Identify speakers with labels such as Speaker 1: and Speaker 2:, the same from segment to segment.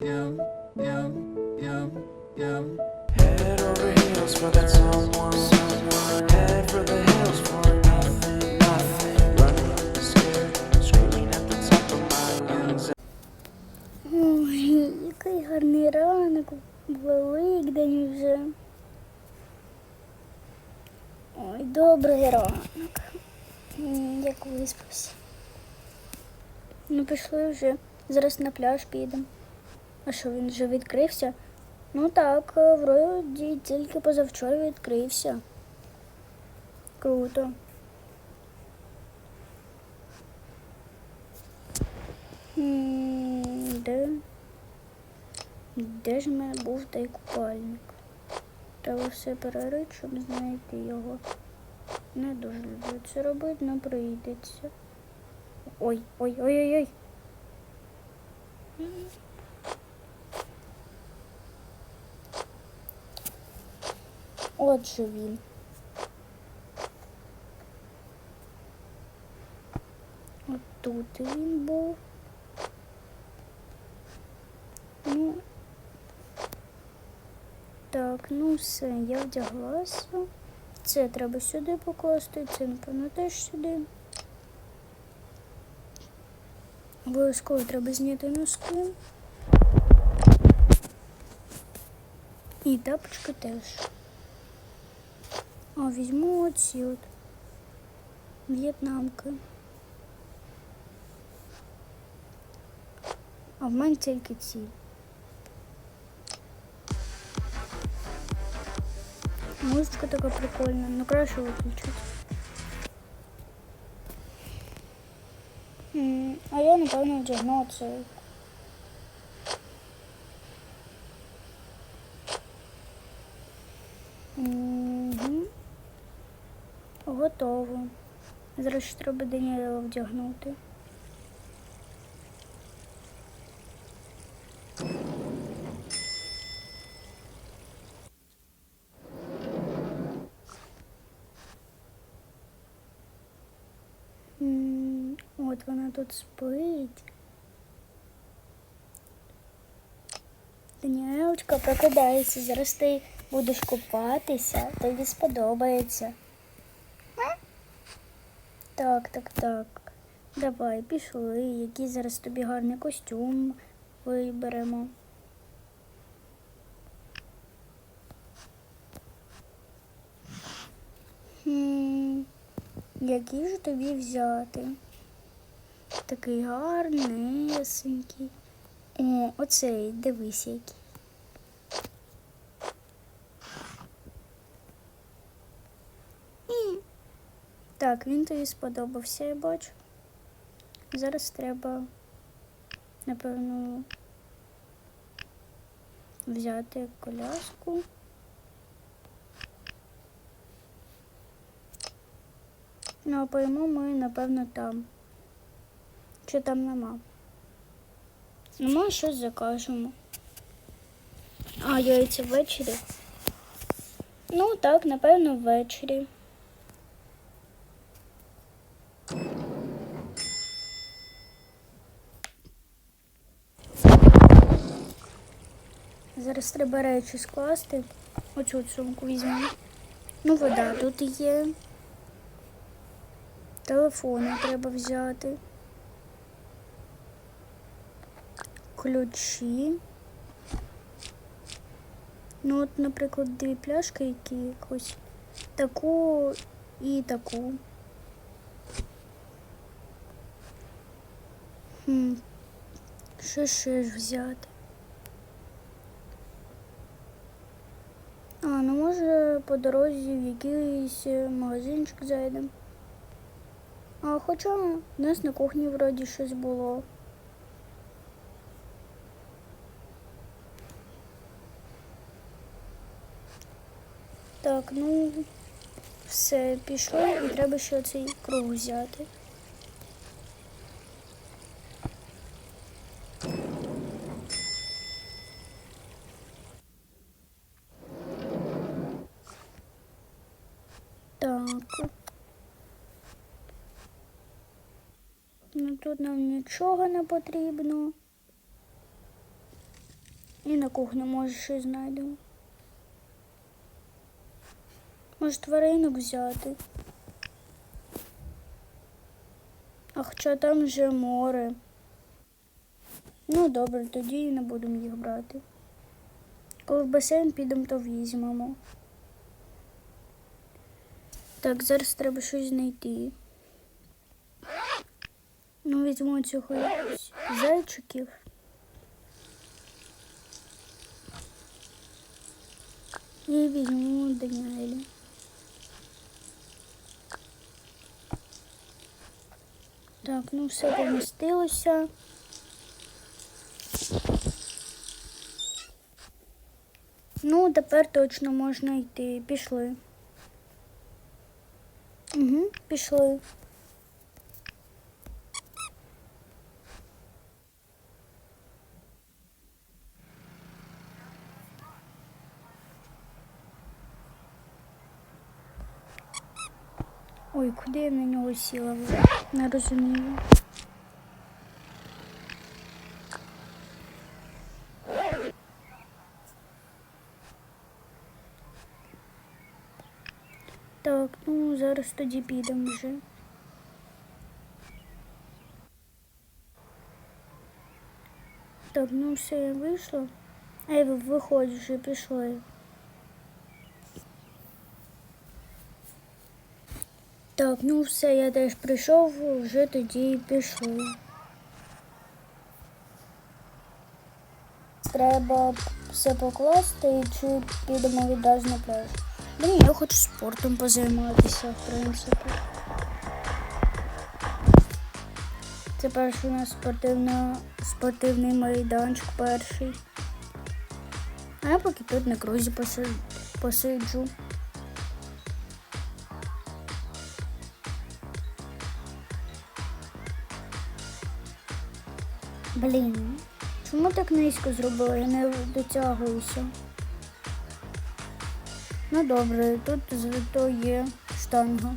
Speaker 1: Head over heels for that someone. Head for the hills for. Running scared, screaming at the lungs.
Speaker 2: Ой, який гарний ранок, Великдень вже. Ой, добрий ранок. Як виспався. Ну, пішли вже. Зараз на пляж підемо. А що, він вже відкрився? Ну так, е, вроді тільки позавчора відкрився. Круто. Де? Де ж в мене був той купальник? Треба все перерити, щоб знайти його. Не дуже люблю це робити, але прийдеться. Ой, ой, ой, ой, ой. От же він. От тут він був. Ну, так, ну все, я вдяглася. Це треба сюди покласти, це, напевно, теж сюди. Обов'язково треба зняти носки. І тапочки теж. А візьму оці от в'єтнамки. А в мене тільки ці. Музичка така прикольна, ну краще виключити. М, А я напевно вдягну оцей. Мгм. Готово. Зараз ще треба Даніела вдягнути. От вона тут спить. Даніелочка, прокидайся, зараз ти будеш купатися, тобі сподобається. Так, так, так. Давай, пішли. Який зараз тобі гарний костюм виберемо. Хм, який ж тобі взяти? Такий гарнесенький. О, оцей, дивись який. Так, він тобі сподобався, я бачу. Зараз треба, напевно, взяти коляску. Ну, а поїмо ми, напевно, там. Чи там нема? Ну, ми щось закажемо. А, яйця ввечері? Ну, так, напевно, ввечері. Зараз треба речі скласти. Оцю сумку візьму. Ну, вода тут є. Телефони треба взяти. Ключі. Ну, от, наприклад, дві пляшки, які якось таку і таку. Хм. Що ще ж взяти? А, ну по дорозі в якийсь е, магазинчик зайдемо. А хоча в нас на кухні вроді щось було. Так, ну все, пішло і треба ще цей круг взяти. Так. Ну тут нам нічого не потрібно. І на кухні може щось знайдемо. Може тваринок взяти. А хоча там вже море. Ну добре, тоді і не будемо їх брати. Коли в басейн підемо, то візьмемо. Так, зараз треба щось знайти. Ну, візьму цього зайчиків. І візьму Даніелі. Так, ну все помістилося. Ну, тепер точно можна йти. Пішли. Угу, пішли. Ой, куди я на нього сіла? Не розумію. Так, ну зараз тоді підемо вже. Так, ну все, я вийшла. Ей, ви- виходь вже, пішли. Так, ну все, я теж прийшов, вже тоді пішли. Треба все покласти і чи підемо відразу на пляж. Ні, я хочу спортом позайматися, в принципі. Це перший у нас спортивна, спортивний майданчик перший. А я поки тут на крузі посиджу. Блін, чому так низько зробила? Я не дотягуюся. Ну добре, тут зато є штанга.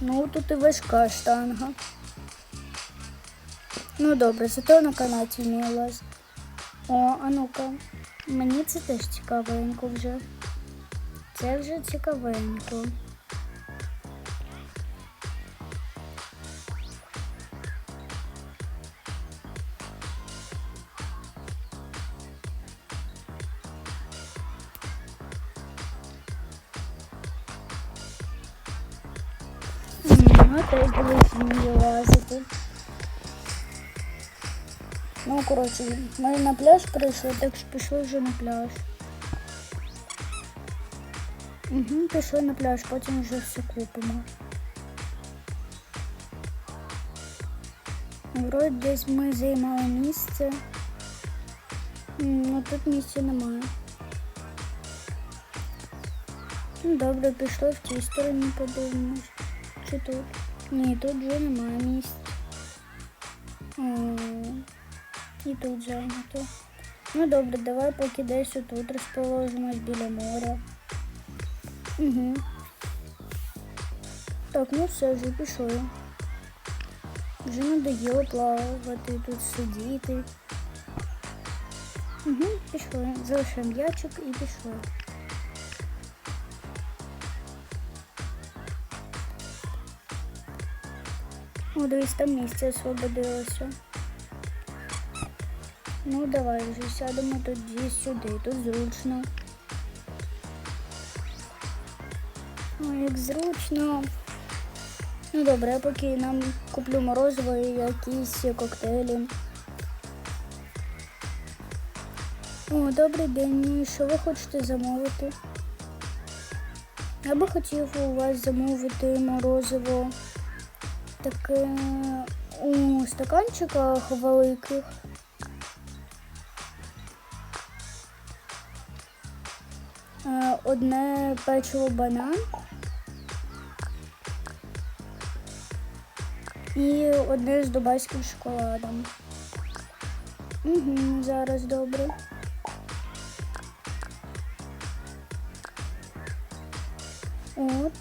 Speaker 2: Ну, тут і важка штанга. Ну добре, зато на канаті вмію лазити. О, а ну-ка. Мені це теж цікавенько вже. Це вже цікавенько. А теж вмію лазити. Ну, коротше, ми на пляж прийшли, так що пішли вже на пляж. Угу, пішли на пляж, потім вже все купимо. Вроді десь ми займали місце. Ну тут місця немає. Ну добре, пішли в тій стороні подивимось. Чи тут? Ні, тут вже немає місця. І тут зайнято. Ну добре, давай поки десь отут розположимось біля моря. Угу. Так, ну все, вже пішли. Вже надоїло плавати, тут сидіти. Угу, пішли. Залишимо ячик і пішли. О, дивись, там місце освободилося. Ну, давай вже сядемо тоді сюди, тут зручно. Ой, як зручно. Ну добре, поки нам куплю морозиво і якісь коктейлі. О, добрий день. Ну що ви хочете замовити? Я би хотів у вас замовити морозиво таке у стаканчиках великих. одне печиво банан і одне з дубайським шоколадом. Угу, Зараз добре. От.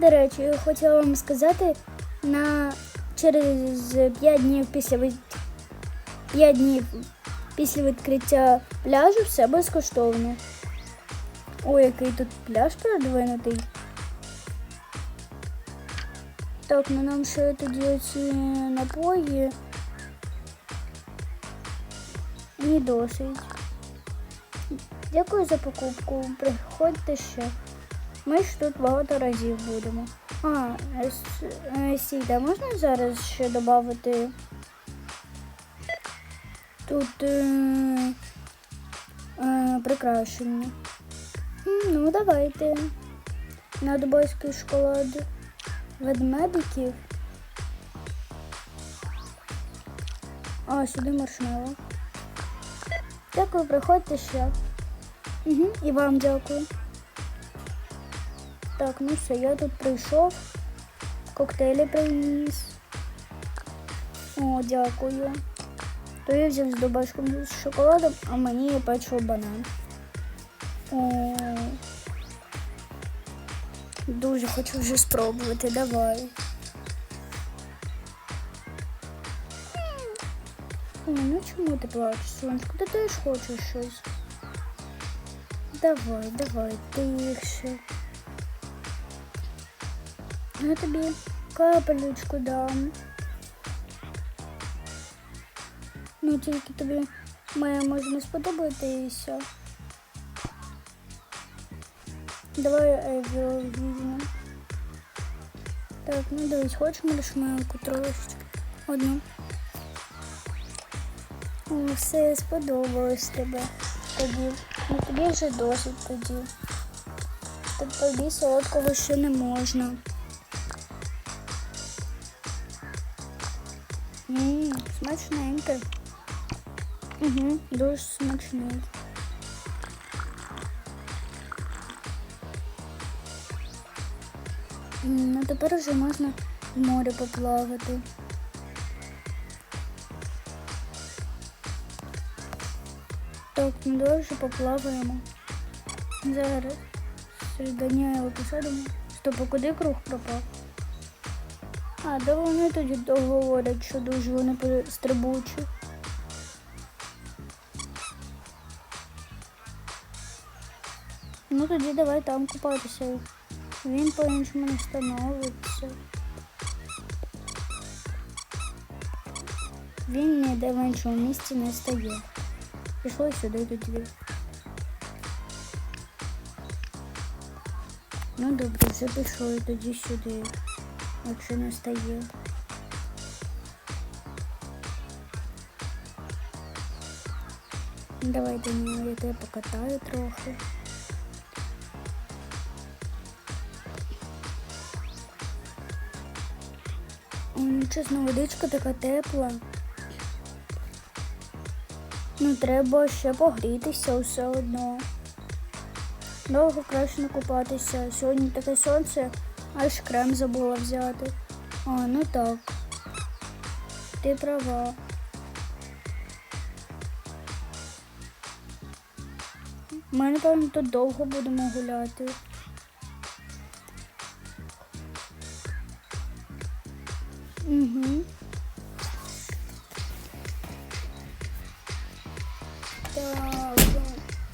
Speaker 2: До речі, я хотіла вам сказати, на через 5 днів після 5 днів після відкриття пляжу все безкоштовно. Ой, який тут пляж продвинутий. Так, ну нам ще тоді оці напої. І досить. Дякую за покупку. Приходьте ще. Ми ж тут багато разів будемо. А, е, сіда, можна зараз ще додати тут е, е, прикрашення? Ну, давайте. На дубайський шоколад ведмедиків. А, сюди маршмеллоу. Дякую, приходьте ще. Угу, і вам дякую. Так, ну все, я тут прийшов. Коктейлі приніс. О, дякую. То я взяв з дубашком з шоколадом, а мені печиво банан. О, дуже хочу вже спробувати, давай. О, ну чому ти плачеш, сонечко? Ти теж хочеш щось. Давай, давай, тихше. Я тобі капелючку дам. Ну, тільки тобі моя може не сподобатися. Давай Евіо візьмемо. Так, ну дивись, хочеш маршмелку трошечки? Одну. О, все сподобалось тебе тоді. Ну тобі вже досить тоді. Та тобі солодкого ще не можна. Ммм, смачненьке. Угу, дуже. М, Ну тепер вже можна в море поплавати. Так, ну давай вже поплаваємо. Зараз Даніелу посадимо. Стоп, а куди круг пропав? А, да вони тоді говорять, що дуже вони стрибучі. Ну тоді давай там купатися. Він по-іншому не становиться. Він ніде в іншому місці не стає. Пішли сюди тоді. Ну добре, вже пішли тоді сюди, якщо не стає. Давай Даніел, я тебе покатаю трохи. Чесно, водичка така тепла. Ну, треба ще погрітися все одно. Довго краще не купатися. Сьогодні таке сонце, аж крем забула взяти. А, ну так. Ти права. Ми, напевно, тут довго будемо гуляти. Так,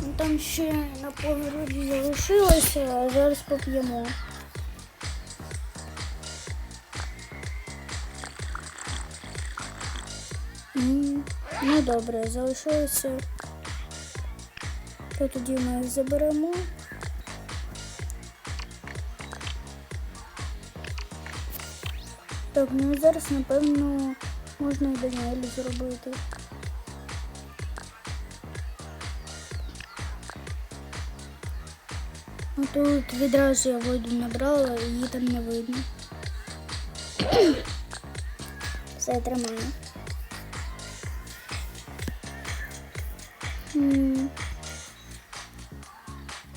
Speaker 2: ну там ще на погороді залишилося, а зараз поп'ємо. Ну добре, залишилося. То тоді ми їх заберемо. Так, ну зараз, напевно, можна і Даніелі зробити. Ну тут відразу я воду набрала, і її там не видно. Все, тримаю.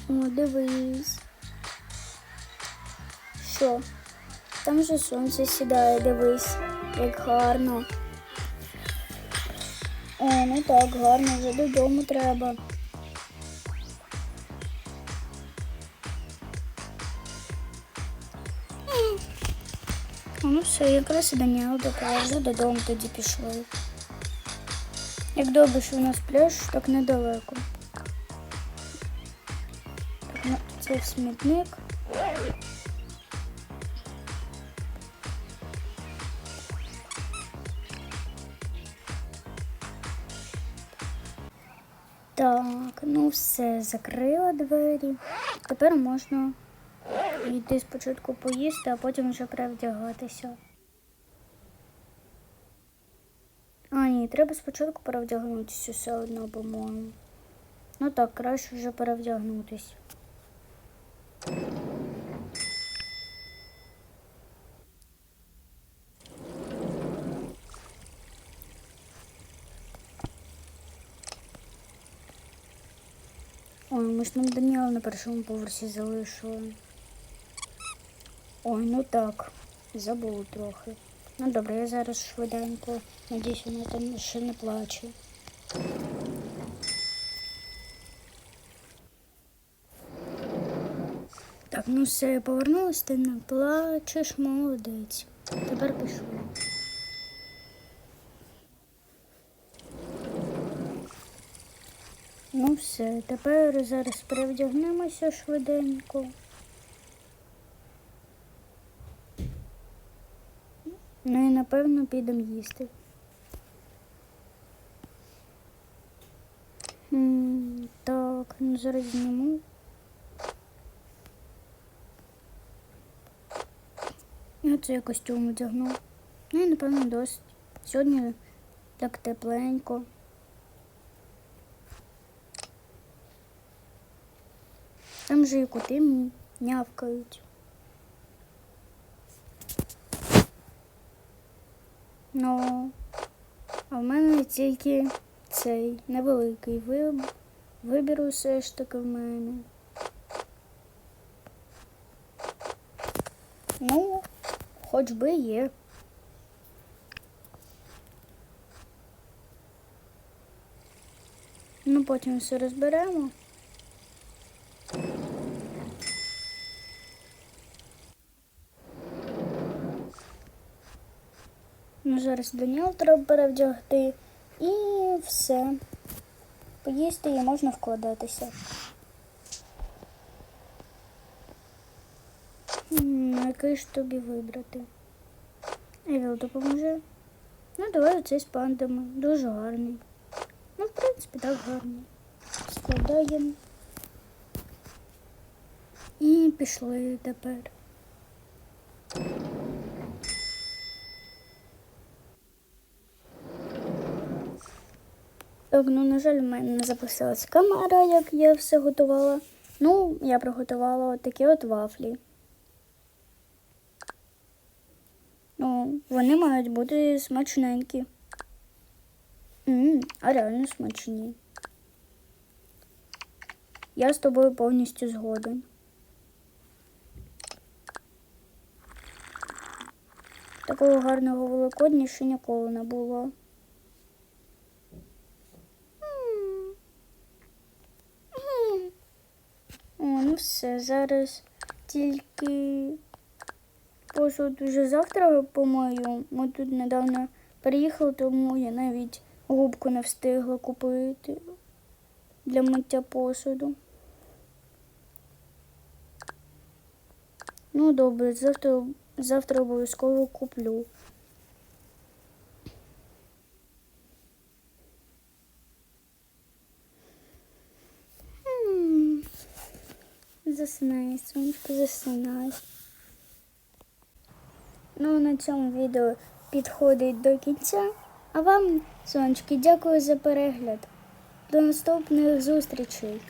Speaker 2: О, дивись. Що? Там вже сонце сідає, дивись, як гарно. О, ну так, гарно, вже додому треба. Ну все, якраз і Даніел вже додому тоді пішов. Як добре, що у нас пляж, так недалеко. Так, ну, це смітник. Так, ну все, закрила двері. Тепер можна йти спочатку поїсти, а потім вже перевдягатися. А, ні, треба спочатку перевдягнутися все одно, по-моєму. Ну так, краще вже перевдягнутися. Ой, ми ж нам Даніела на першому поверсі залишили. Ой, ну так, забула трохи. Ну добре, я зараз швиденько. Надіюсь, вона там ще не плаче. Так, ну все, я повернулась, ти не плачеш, молодець. Тепер пішли. Ну все, тепер зараз перевдягнемося швиденько. Ну і напевно підемо їсти. Так, ну зараз зніму. Я цей костюм одягну. Ну і напевно досить. Сьогодні так тепленько. Там же і коти нявкають. Ну, а в мене тільки цей невеликий вибір. Вибір усе ж таки в мене. Ну, хоч би є. Ну, потім все розберемо. Зараз Даніл треба перевдягти і все. Поїсти і можна вкладатися. Який ж тобі вибрати? Евіл допоможе. Ну, давай оцей з пандами. Дуже гарний. Ну, в принципі, так гарний. Складаємо. І пішли тепер. Так, ну, на жаль, в мене не записалась камера, як я все готувала. Ну, я приготувала от такі от вафлі. Ну, вони мають бути смачненькі. М, а реально смачні. Я з тобою повністю згоден. Такого гарного великодня ще ніколи не було. О, ну все, зараз тільки посуд вже завтра помою. Ми тут недавно переїхали, тому я навіть губку не встигла купити для миття посуду. Ну, добре, завтра, завтра обов'язково куплю. Засинай, сонечко, засинай. Ну, на цьому відео підходить до кінця. А вам, сонечки, дякую за перегляд. До наступних зустрічей.